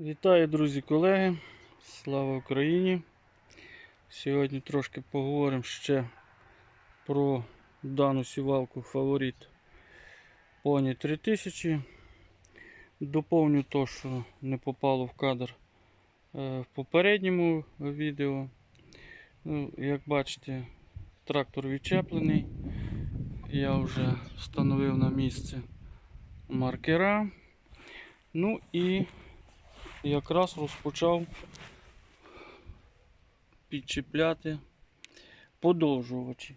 Вітаю, друзі, колеги. Слава Україні! Сьогодні трошки поговоримо ще про дану сівалку фаворит Pony 3000. Доповню то, що не попало в кадр е, в попередньому відео. Ну, як бачите, трактор відчеплений. Я вже встановив на місце маркера. Ну і якраз розпочав підчіпляти подовжувачі.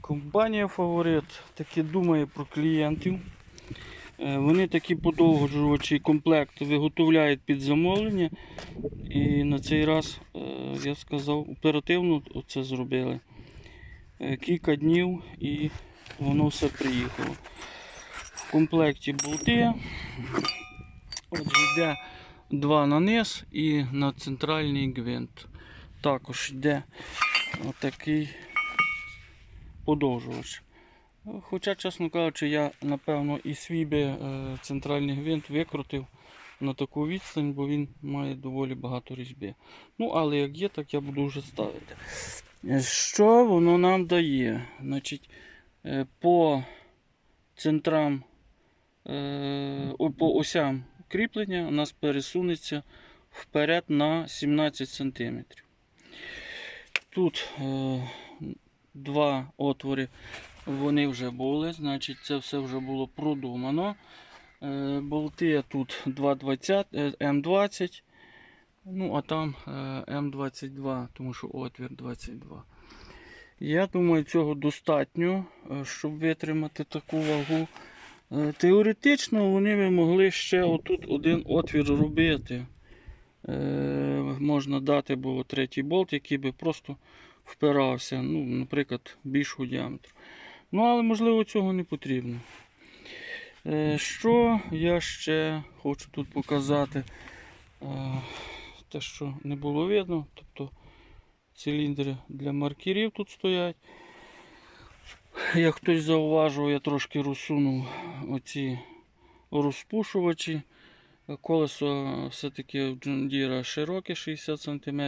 Компанія Фаворит таки думає про клієнтів. Е, Вони такі подовжувачі комплект виготовляють під замовлення. І на цей раз, е, я сказав, оперативно це зробили. Е, Кілька днів і воно все приїхало. В комплекті болти. Отже, йде два на низ і на центральний гвинт. Також йде отакий подовжувач. Хоча, чесно кажучи, я напевно і свій би е, центральний гвинт викрутив на таку відстань, бо він має доволі багато різьби. Ну, але як є, так я буду вже ставити. Що воно нам дає? Значить, е, по центрам, е, по осям кріплення у нас пересунеться вперед на 17 см. Тут е, два отвори вони вже були, значить це все вже було продумано. Е, болти тут 220, е, М20, ну а там е, М22, тому що отвір 22. Я думаю, цього достатньо, е, щоб витримати таку вагу. Е, Теоретично вони би могли ще отут один отвір робити. Е, можна дати було третій болт, який би просто впирався, ну, наприклад, більшого діаметру. Ну, але можливо цього не потрібно. Е, що я ще хочу тут показати? Е, те, що не було видно, тобто циліндри для маркерів тут стоять. Як хтось зауважував, я трошки розсунув оці розпушувачі. Колесо все-таки в John широке 60 см.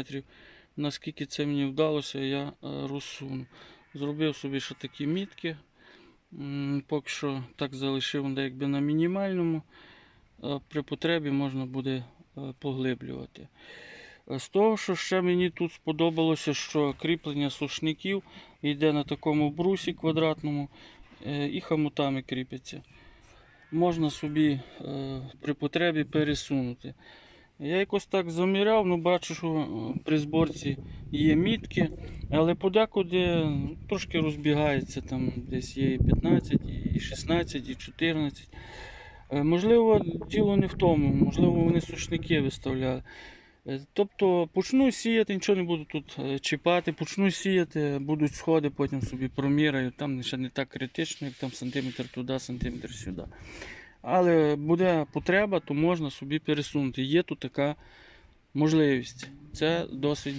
Наскільки це мені вдалося, я е, розсунув. Зробив собі ще такі мітки. Поки що так залишив якби на мінімальному. Е, При потребі можна буде е, поглиблювати. З того, що ще мені тут сподобалося, що кріплення сушників йде на такому брусі квадратному е, і хамутами кріпиться. Можна собі е, при потребі пересунути. Я якось так заміряв, ну бачу, що е, при зборці є мітки, але подекуди трошки розбігається, там десь є і 15, і 16, і 14. Е, Можливо, діло не в тому, можливо, вони сушники виставляли. Е, Тобто почну сіяти, нічого не буду тут е, чіпати, почну сіяти, будуть сходи, потім собі проміряю. Там ще не так критично, як там сантиметр туди, сантиметр сюди. Але буде потреба, то можна собі пересунути. Є тут така можливість. Це досить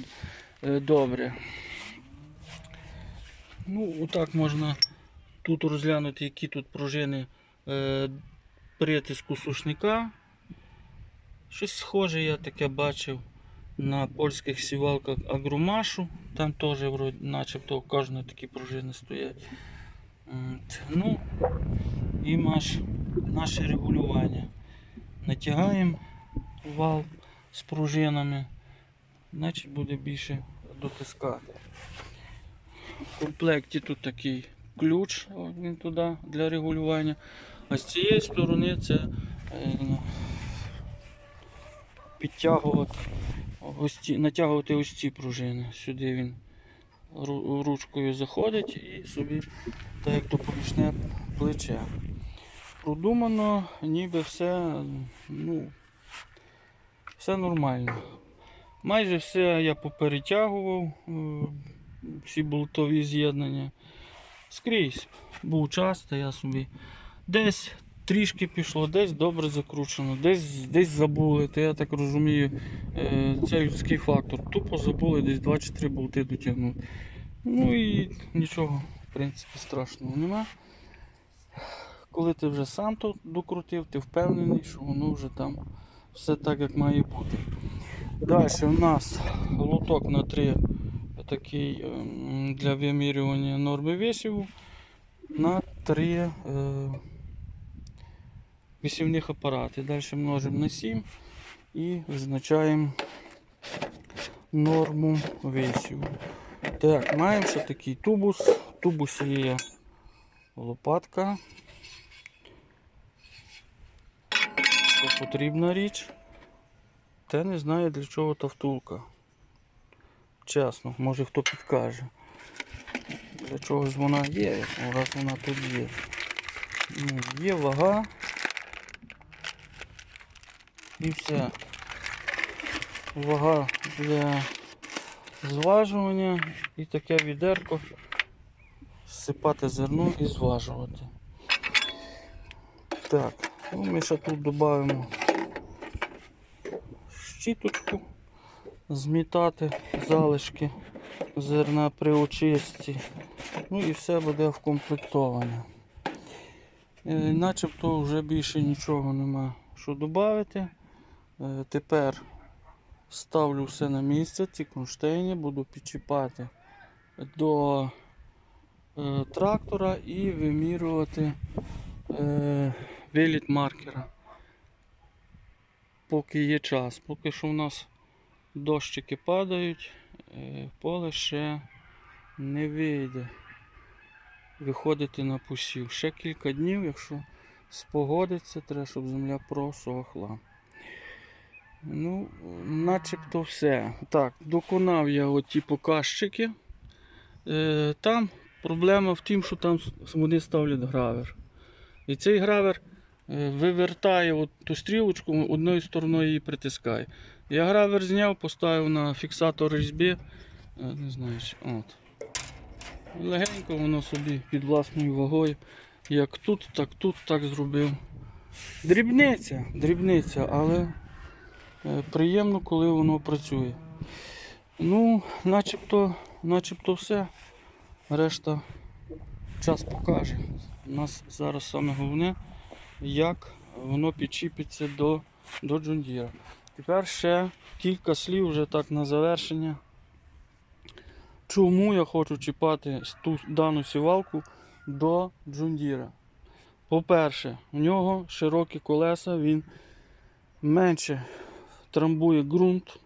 е, добре. Ну, отак можна тут розглянути, які тут пружини притиску сушника. Щось схоже я таке бачив на польських сівалках агрумашу. Там теж вроді, начебто у кожної такі пружини стоять. Ну і наш, наше регулювання. Натягаємо вал з пружинами, значить буде більше дотискати. В комплекті тут такий ключ він туди для регулювання. А з цієї сторони це е, підтягувати, ось ці, натягувати ось ці пружини. Сюди він ручкою заходить і собі так як допомічне плече. Продумано, ніби все, ну, все нормально. Майже все я поперетягував, е, всі болтові з'єднання. Скрізь був час, та я собі десь трішки пішло, десь добре закручено, десь, десь забули. То я так розумію, е, це людський фактор. Тупо забули десь 2 чи 3 болти дотягнути. Ну і нічого, в принципі, страшного нема. Коли ти вже сам тут докрутив, ти впевнений, що воно вже там все так, як має бути. Далі у нас лоток на 3 такий ем, для вимірювання норми весів на 3 висівних апарати. Далі множимо на 7 і визначаємо норму весів. Так, маємо ще такий тубус. В тубусі є лопатка. Це потрібна річ. Та не знаю для чого та втулка. Чесно, може хто підкаже. Для чогось вона є, раз вона тут є. Ну, є вага. І все. Вага для зважування і таке відерко. Всипати зерно і зважувати. Так, ну ми ще тут додаємо щіточку, змітати залишки зерна при очистці. Ну і все буде вкомплектоване. Е, Начебто вже більше нічого нема що додати. Тепер ставлю все на місце, ці кронштейни буду підчіпати до е, трактора і вимірювати е, виліт маркера. Поки є час. Поки що у нас дощики падають, е, поле ще не вийде виходити на посів. Ще кілька днів, якщо спогодиться, треба, щоб земля просохла. Ну, начебто все. Так, доконав я оті показчики. Е, там проблема в тім, що там вони ставлять гравер. І цей гравер е, вивертає от ту стрілочку, одною стороною її притискає. Я гравер зняв, поставив на фіксатор різьби. Е, Не знаю, от. Легенько воно собі під власною вагою. Як тут, так тут так зробив. Дрібниця, дрібниця, але приємно, коли воно працює. Ну, начебто, начебто все. Решта час покаже. У нас зараз саме головне, як воно підчіпиться до, до джундіра. Тепер ще кілька слів вже так на завершення. Чому я хочу чіпати ту дану сівалку до джундіра? По-перше, у нього широкі колеса, він менше трамбує ґрунт,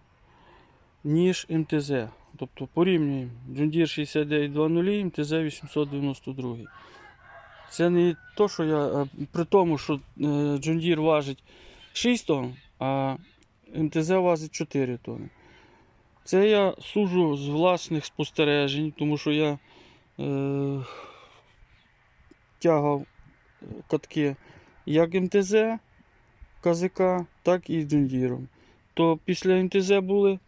ніж МТЗ. Тобто порівнюємо Джундір 6920 МТЗ 892. Це не то, що я. е, При тому, що Джундір важить 6 тонн, а МТЗ важить 4 тонни. Це я суджу з власних спостережень, тому що я е, тягав е, катки як МТЗ КЗК, так і Джундіром. То після МТЗ були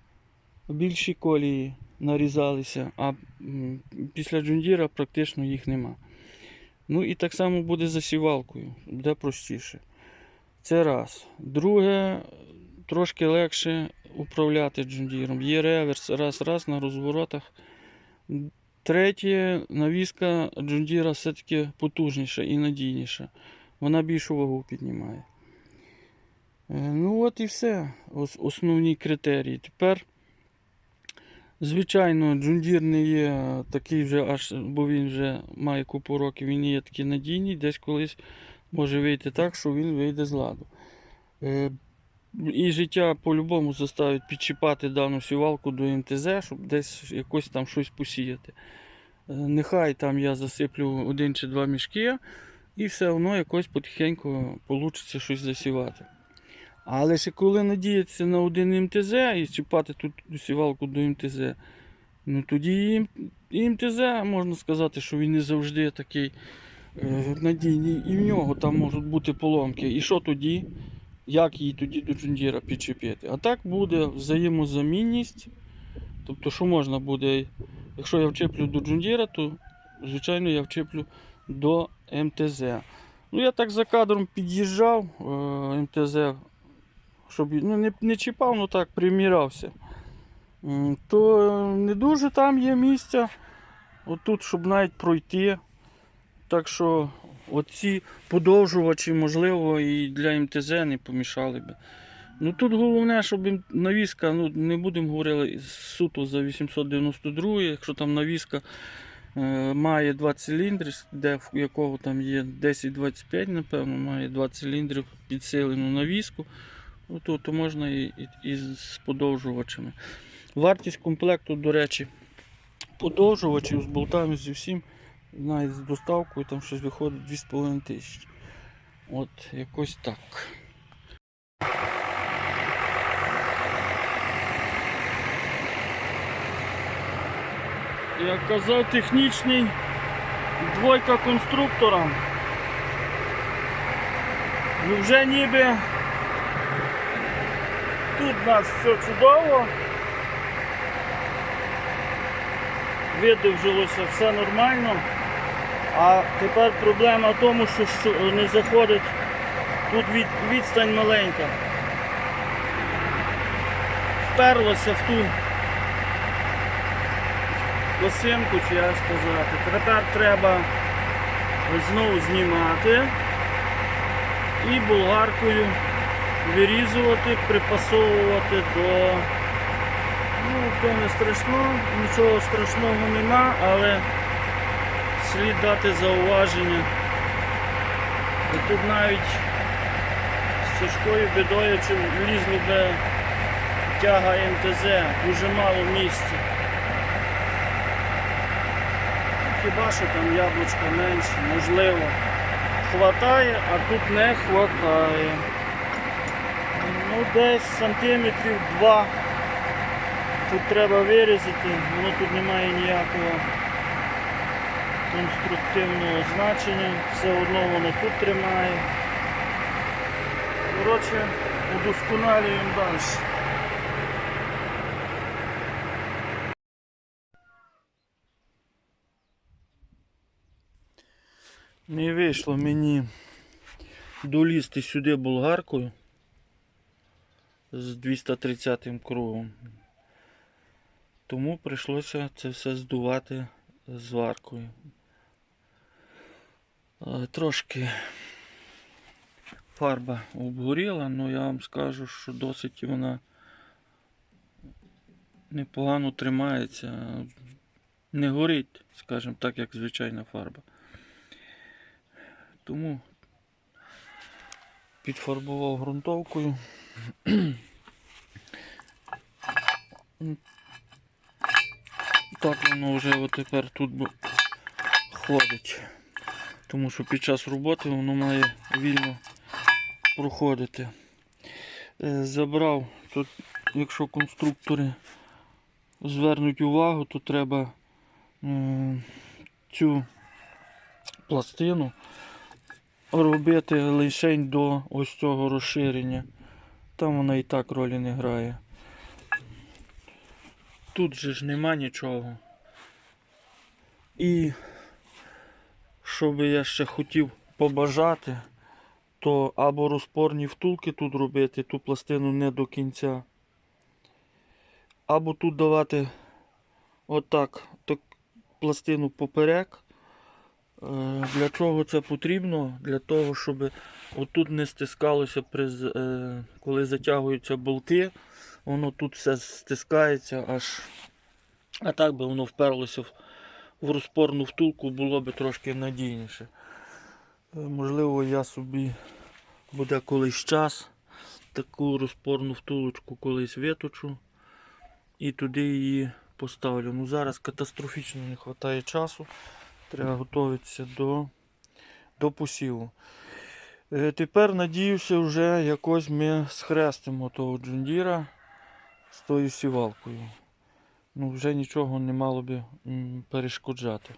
більші колії нарізалися, а після Джундіра практично їх нема. Ну і так само буде за сівалкою, буде простіше. Це раз. Друге, трошки легше управляти джундіром. Є реверс раз-раз на розворотах. Третє, навіска джундіра все-таки потужніша і надійніша. Вона більшу вагу піднімає. Е, Ну от і все. Ос- Основні критерії. Тепер, звичайно, джундір не є такий вже аж, бо він вже має купу років, він є такий надійний, десь колись може вийти так, що він вийде з ладу. Е, І життя по-любому заставить підчіпати дану сівалку до МТЗ, щоб десь якось там щось посіяти. Е, Нехай там я засиплю один чи два мішки, і все одно якось потихеньку вийде щось засівати. Але ще коли надіятися на один МТЗ і чіпати тут сівалку до МТЗ, ну тоді і МТЗ можна сказати, що він не завжди такий е, надійний, і в нього там можуть бути поломки. І що тоді? Як її тоді до джундіра підчепити? А так буде взаємозамінність. Тобто, що можна буде, якщо я вчеплю до джундіра, то звичайно я вчеплю до МТЗ. Ну, я так за кадром під'їжджав е, МТЗ, щоб ну, не, не чіпав, ну так примірався. То не дуже там є місця. Отут, щоб навіть пройти. Так що оці подовжувачі, можливо, і для МТЗ не помішали би. Ну тут головне, щоб навіска, ну не будемо говорити суто за 892, якщо там навіска е, має два циліндри, де в якого там є 10-25, напевно, має два циліндри підсилену навіску, ну, то можна і, і, і з подовжувачами. Вартість комплекту, до речі, подовжувачів з болтами зі всім, навіть з доставкою там щось виходить 2,5 тисячі. От якось так. Як казав технічний двойка конструктора. Ну вже ніби тут у нас все чудово. Видовжилося все нормально. А тепер проблема в тому, що, не заходить, тут від, відстань маленька. Вперлося в ту косинку, чи як сказати. Тепер треба знову знімати і болгаркою вирізувати, припасовувати до... Ну, то не страшно, нічого страшного нема, але слід дати зауваження. І тут навіть з тяжкою бідою чи влізли би тяга МТЗ, дуже мало місця. Хіба що там яблучко менше, можливо, хватає, а тут не хватає. Ну десь сантиметрів два. Тут треба вирізати, воно тут немає ніякого конструктивного значення, все одно воно тут тримає. Коротше, удосконалюємо далі. Не вийшло мені долізти сюди болгаркою з 230 кругом. Тому прийшлося це все здувати зваркою. Е, Трошки фарба обгоріла, але я вам скажу, що досить вона непогано тримається. Не горить, скажімо так, як звичайна фарба. Тому підфарбував ґрунтовкою. Так воно вже тепер тут ходить. Тому що під час роботи воно має вільно проходити. Е, Забрав тут, якщо конструктори звернуть увагу, то треба цю пластину робити лише до ось цього розширення. Там вона і так ролі не грає. Тут же ж нема нічого. І що би я ще хотів побажати, то або розпорні втулки тут робити, ту пластину не до кінця. Або тут давати отак так, пластину поперек. Е, Для чого це потрібно? Для того, щоб отут не стискалося, е, коли затягуються болти, воно тут все стискається аж. А так би воно вперлося в, в розпорну втулку, було би трошки надійніше. Е, Можливо, я собі буде колись час таку розпорну втулочку колись виточу і туди її поставлю. Ну зараз катастрофічно не вистачає часу. Треба готуватися до, до посіву. Е, Тепер надіюся, вже якось ми схрестимо того джундіра з тою сівалкою. Ну, вже нічого не мало би перешкоджати.